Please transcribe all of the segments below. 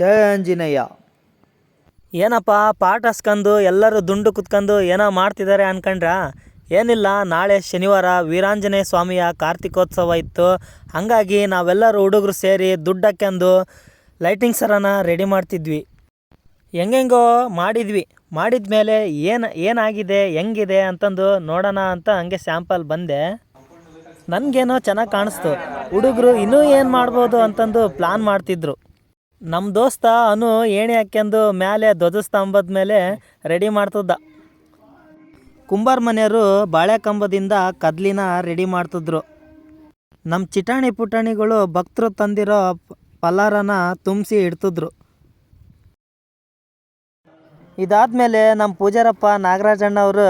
ಜಯ ಆಂಜನೇಯ ಏನಪ್ಪ, ಪಾಠ ಹಸ್ಕೊಂಡು ಎಲ್ಲರೂ ದುಂಡು ಕುತ್ಕೊಂಡು ಏನೋ ಮಾಡ್ತಿದ್ದಾರೆ ಅನ್ಕೊಂಡ್ರಾ? ಏನಿಲ್ಲ, ನಾಳೆ ಶನಿವಾರ ವೀರಾಂಜನೇಯ ಸ್ವಾಮಿಯ ಕಾರ್ತಿಕೋತ್ಸವ ಇತ್ತು. ಹಾಗಾಗಿ ನಾವೆಲ್ಲರೂ ಹುಡುಗರು ಸೇರಿ ದುಡ್ಡು ಹಾಕ್ಯಂದು ಲೈಟಿಂಗ್ ಸರನ ರೆಡಿ ಮಾಡ್ತಿದ್ವಿ. ಹೆಂಗೆಂಗೋ ಮಾಡಿದ್ವಿ. ಮಾಡಿದ ಮೇಲೆ ಏನು, ಏನಾಗಿದೆ, ಹೆಂಗಿದೆ ಅಂತಂದು ನೋಡೋಣ ಅಂತ ಹಂಗೆ ಸ್ಯಾಂಪಲ್ ಬಂದೆ. ನನಗೇನೋ ಚೆನ್ನಾಗಿ ಕಾಣಿಸ್ತು. ಹುಡುಗರು ಇನ್ನೂ ಏನು ಮಾಡ್ಬೋದು ಅಂತಂದು ಪ್ಲಾನ್ ಮಾಡ್ತಿದ್ರು. ನಮ್ಮ ದೋಸ್ತ ಅನು ಏಣಿ ಹಾಕ್ಯಂದು ಮೇಲೆ ಧ್ವಜಸ್ತಂಭದ ಮೇಲೆ ರೆಡಿ ಮಾಡ್ತಿದ್ದ. ಕುಂಬಾರ ಮನೆಯವರು ಬಾಳೆ ಕಂಬದಿಂದ ಕದ್ಲಿನ ರೆಡಿ ಮಾಡ್ತಿದ್ರು. ನಮ್ಮ ಚಿಟಾಣಿ ಪುಟಾಣಿಗಳು ಭಕ್ತರು ತಂದಿರೋ ಪಲಾರನ ತುಂಬಿಸಿ ಇಡ್ತಿದ್ರು. ಇದಾದ್ಮೇಲೆ ನಮ್ಮ ಪೂಜಾರಪ್ಪ ನಾಗರಾಜಣ್ಣವರು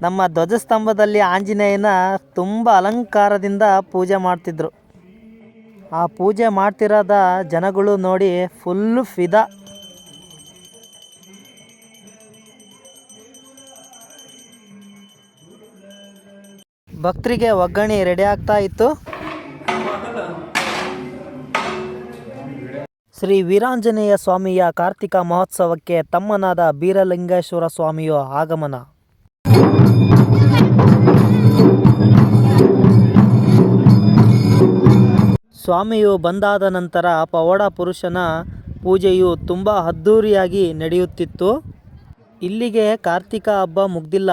ನಮ್ಮ ಧ್ವಜಸ್ತಂಭದಲ್ಲಿ ಆಂಜನೇಯನ ತುಂಬ ಅಲಂಕಾರದಿಂದ ಪೂಜೆ ಮಾಡ್ತಿದ್ರು. ಆ ಪೂಜೆ ಮಾಡ್ತಿರೋದ ಜನಗಳು ನೋಡಿ ಫುಲ್ಲು ಫಿದಾ. ಭಕ್ತರಿಗೆ ಒಗ್ಗರಣೆ ರೆಡಿ ಆಗ್ತಾ ಇತ್ತು. ಶ್ರೀ ವೀರಾಂಜನೇಯ ಸ್ವಾಮಿಯ ಕಾರ್ತಿಕ ಮಹೋತ್ಸವಕ್ಕೆ ತಮ್ಮನಾದ ಬೀರಲಿಂಗೇಶ್ವರ ಸ್ವಾಮಿಯ ಆಗಮನ. ಸ್ವಾಮಿಯು ಬಂದಾದ ನಂತರ ಪವಾಡ ಪುರುಷನ ಪೂಜೆಯು ತುಂಬ ಅದ್ಧೂರಿಯಾಗಿ ನಡೆಯುತ್ತಿತ್ತು. ಇಲ್ಲಿಗೆ ಕಾರ್ತಿಕ ಹಬ್ಬ ಮುಗ್ದಿಲ್ಲ.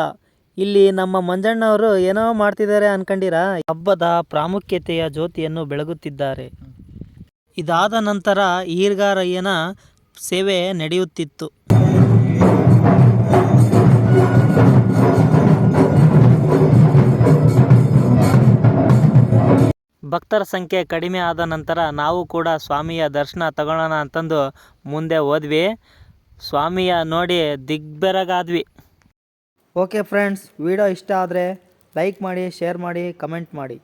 ಇಲ್ಲಿ ನಮ್ಮ ಮಂಜಣ್ಣವರು ಏನೋ ಮಾಡ್ತಿದ್ದಾರೆ ಅನ್ಕೊಂಡಿರಾ? ಹಬ್ಬದ ಪ್ರಾಮುಖ್ಯತೆಯ ಜ್ಯೋತಿಯನ್ನು ಬೆಳಗುತ್ತಿದ್ದಾರೆ. ಇದಾದ ನಂತರ ಈರ್ಗಾರಯ್ಯನ ಸೇವೆ ನಡೆಯುತ್ತಿತ್ತು. ಭಕ್ತರ ಸಂಖ್ಯೆ ಕಡಿಮೆ ಆದ ನಂತರ ನಾವು ಕೂಡ ಸ್ವಾಮಿಯ ದರ್ಶನ ತಗೊಳ್ಳೋಣ ಅಂತಂದು ಮುಂದೆ ಹೋದ್ವಿ. ಸ್ವಾಮಿಯ ನೋಡಿ ದಿಗ್ಬೆರಗಾದ್ವಿ ಓಕೆ ಫ್ರೆಂಡ್ಸ್, ವಿಡಿಯೋ ಇಷ್ಟ ಆದರೆ ಲೈಕ್ ಮಾಡಿ, ಶೇರ್ ಮಾಡಿ, ಕಮೆಂಟ್ ಮಾಡಿ.